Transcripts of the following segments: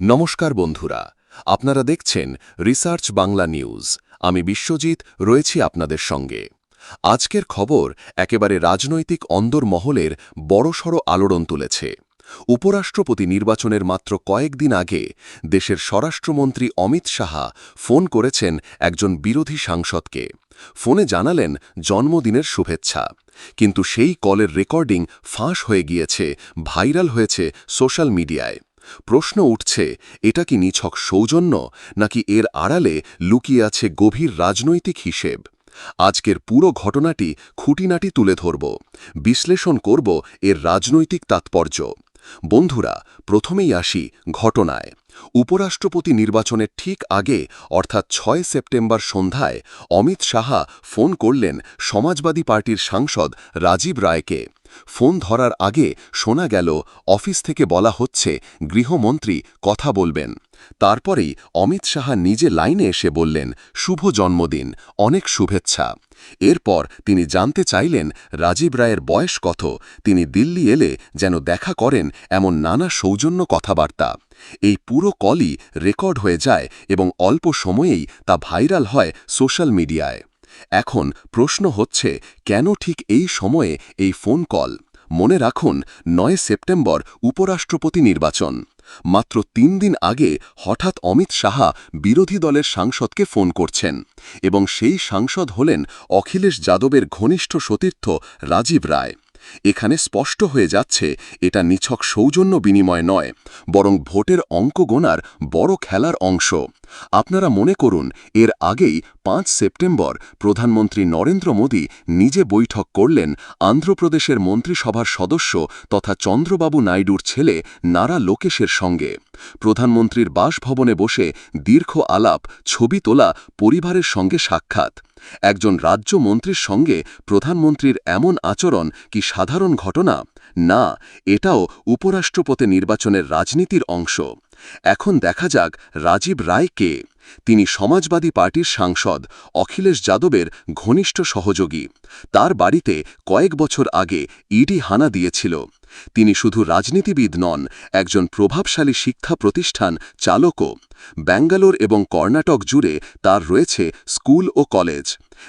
নমস্কার বন্ধুরা, আপনারা দেখছেন রিসার্চ বাংলা নিউজ। আমি বিশ্বজিৎ, রয়েছি আপনাদের সঙ্গে। আজকের খবর একেবারে রাজনৈতিক অন্দরমহলের বড়সড় আলোড়ন তুলেছে। উপরাষ্ট্রপতি নির্বাচনের মাত্র কয়েকদিন আগে দেশের স্বরাষ্ট্রমন্ত্রী অমিত সাহা ফোন করেছেন একজন বিরোধী সাংসদকে। ফোনে জানালেন, জন্মদিনের শুভেচ্ছা। কিন্তু সেই কলের রেকর্ডিং ফাঁস হয়ে গিয়েছে, ভাইরাল হয়েছে সোশ্যাল মিডিয়ায়। প্রশ্ন উঠছে, এটা কি নিছক সৌজন্য, নাকি এর আড়ালে লুকিয়ে আছে গভীর রাজনৈতিক হিসেব? আজকের পুরো ঘটনাটি খুঁটিনাটি তুলে ধরব, বিশ্লেষণ করব এর রাজনৈতিক তাৎপর্য। বন্ধুরা, প্রথমেই আসি ঘটনায়। উপরাষ্ট্রপতি নির্বাচনের ঠিক আগে, অর্থাৎ ছয় সেপ্টেম্বর সন্ধ্যায়, অমিত সাহা ফোন করলেন সমাজবাদী পার্টির সাংসদ রাজীব রায়কে। ফোন ধরার আগে শোনা গেল, অফিস থেকে বলা হচ্ছে, গৃহমন্ত্রী কথা বলবেন। তারপরেই অমিত শাহা নিজে লাইনে এসে বললেন, শুভ জন্মদিন, অনেক শুভেচ্ছা। এরপর তিনি জানতে চাইলেন, রাজীব রায়ের বয়স কত? তিনি দিল্লি এলে যেন দেখা করেন এমন নানা সৌজন্য কথাবার্তা। এই পুরো কলই রেকর্ড হয়ে যায় এবং অল্প সময়েই তা ভাইরাল হয় সোশ্যাল মিডিয়ায়। এখন প্রশ্ন হচ্ছে, কেন ঠিক এই সময়ে এই ফোন কল? মনে রাখুন, নয় সেপ্টেম্বর উপরাষ্ট্রপতি নির্বাচন। মাত্র তিন দিন আগে হঠাৎ অমিত সাহা বিরোধী দলের সাংসদকে ফোন করছেন এবং সেই সাংসদ হলেন অখিলেশ যাদবের ঘনিষ্ঠ সতীর্থ রাজীব রায়। এখানে স্পষ্ট হয়ে যাচ্ছে, এটা নিছক সৌজন্য বিনিময় নয়, বরং ভোটের অঙ্ক গোনার বড় খেলার অংশ। আপনারা মনে করুন, এর আগেই পাঁচ সেপ্টেম্বর প্রধানমন্ত্রী নরেন্দ্র মোদী নিজে বৈঠক করলেন আন্ধ্রপ্রদেশের মন্ত্রিসভার সদস্য তথা চন্দ্রবাবু নাইডুর ছেলে নারা লোকেশের সঙ্গে। প্রধানমন্ত্রীর বাসভবনে বসে দীর্ঘ আলাপ, ছবি তোলা, পরিবারের সঙ্গে সাক্ষাৎ। একজন রাজ্যমন্ত্রীর সঙ্গে প্রধানমন্ত্রীর এমন আচরণ কি সাধারণ ঘটনা? না, এটাও উপরাষ্ট্রপতি নির্বাচনের রাজনীতির অংশ। এখন দেখা যাক রাজীব রায় কে। তিনি সমাজবাদী পার্টির সাংসদ, অখিলেশ যাদবের ঘনিষ্ঠ সহযোগী। তার বাড়িতে কয়েক বছর আগে ইডি হানা দিয়েছিল। তিনি শুধু রাজনীতিবিদ নন, একজন প্রভাবশালী শিক্ষা প্রতিষ্ঠান চালকও। ব্যাঙ্গালোর এবং কর্ণাটক জুড়ে তার রয়েছে স্কুল ও কলেজ।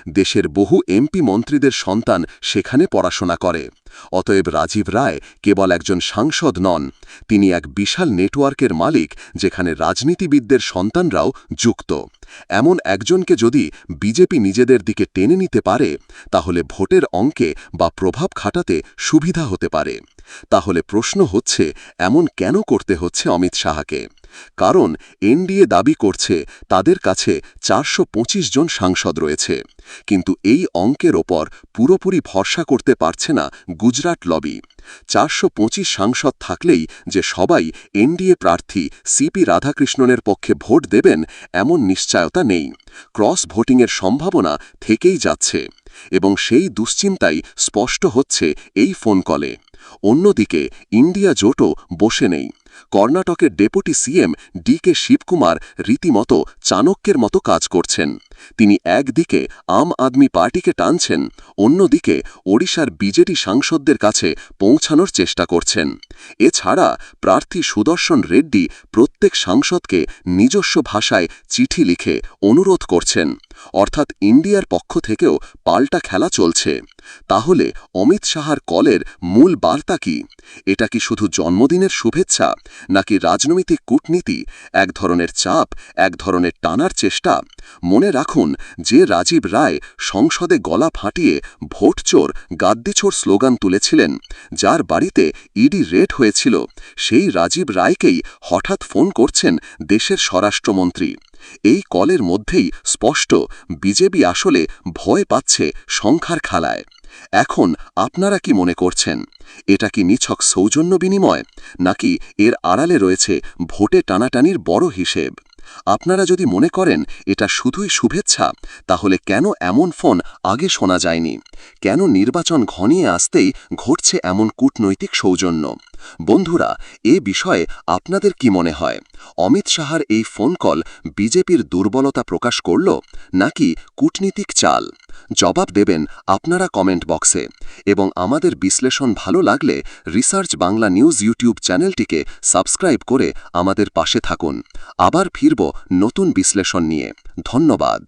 দেশের বহু এমপি মন্ত্রীদের সন্তান সেখানে পড়াশোনা করে। অতএব রাজীব রায় কেবল একজন সাংসদ নন, তিনি এক বিশাল নেটওয়ার্কের মালিক যেখানে রাজনীতিবিদদের সন্তানরাও যুক্ত। এমন একজনকে যদি বিজেপি নিজেদের দিকে টেনে নিতে পারে, তাহলে ভোটের অঙ্কে বা প্রভাব খাটাতে সুবিধা হতে পারে। তাহলে প্রশ্ন হচ্ছে, এমন কেন করতে হচ্ছে অমিত শাহকে? কারণ এনডিএ দাবি করছে তাদের কাছে চারশো পঁচিশ জন সাংসদ রয়েছে। কিন্তু এই অঙ্কের ওপর পুরোপুরি ভরসা করতে পারছে না গুজরাট লবি। চারশো পঁচিশ সাংসদ থাকলেই যে সবাই এনডিএ প্রার্থী সিপি রাধাকৃষ্ণনের পক্ষে ভোট দেবেন এমন নিশ্চয়তা নেই। ক্রস ভোটিংয়ের সম্ভাবনা থেকেই যাচ্ছে এবং সেই দুশ্চিন্তাই স্পষ্ট হচ্ছে এই ফোন কলে। অন্যদিকে ইন্ডিয়া জোটও বসে নেই। কর্ণাটকের deputy CM D K Shivakumar রীতিমতো চাণক্যের মতো কাজ করছেন। তিনি একদিকে আম আদমি পার্টিকে টানছেন, অন্যদিকে ওড়িশার বিজেডি সাংসদদের কাছে পৌঁছানোর চেষ্টা করছেন। এছাড়া প্রার্থী সুদর্শন রেড্ডি প্রত্যেক সাংসদকে নিজস্ব ভাষায় চিঠি লিখে অনুরোধ করছেন। অর্থাৎ ইন্ডিয়ার পক্ষ থেকেও পাল্টা খেলা চলছে। তাহলে অমিত শাহার কলের মূল বার্তা কি? এটা কি শুধু জন্মদিনের শুভেচ্ছা, নাকি রাজনৈতিক কূটনীতি, এক ধরনের চাপ, এক ধরনের টানার চেষ্টা? মনে রাখুন, যে রাজীব রায় সংসদে গলা ফাটিয়ে ভোটচোর, গাদ্দিছোর স্লোগান তুলেছিলেন, যার বাড়িতে ইডি রেড হয়েছিল, সেই রাজীব রায়কেই হঠাৎ ফোন করছেন দেশের স্বরাষ্ট্রমন্ত্রী। এই কলের মধ্যেই স্পষ্ট, বিজেপি আসলে ভয় পাচ্ছে সংখ্যার খালায়। এখন আপনারা কি মনে করছেন? এটা কি নিছক সৌজন্য বিনিময়? নাকি এর আড়ালে রয়েছে ভোটে টানাটানির বড় হিসেব? আপনারা যদি মনে করেন এটা শুধুই শুভেচ্ছা, তাহলে কেন এমন ফোন আগে শোনা যায়নি? কেন নির্বাচন ঘনিয়ে আসতেই ঘটছে এমন কূটনৈতিক সৌজন্য? বন্ধুরা, এ বিষয়ে আপনাদের কি মনে হয়? অমিত শাহার এই ফোন কল বিজেপির দুর্বলতা প্রকাশ করল নাকি কূটনীতিক চাল? জবাব দেবেন আপনারা কমেন্ট বক্সে। এবং আমাদের বিশ্লেষণ ভালো লাগলে রিসার্চ বাংলা নিউজ ইউটিউব চ্যানেলটিকে সাবস্ক্রাইব করে আমাদের পাশে থাকুন। আবার ফিরব নতুন বিশ্লেষণ নিয়ে। ধন্যবাদ।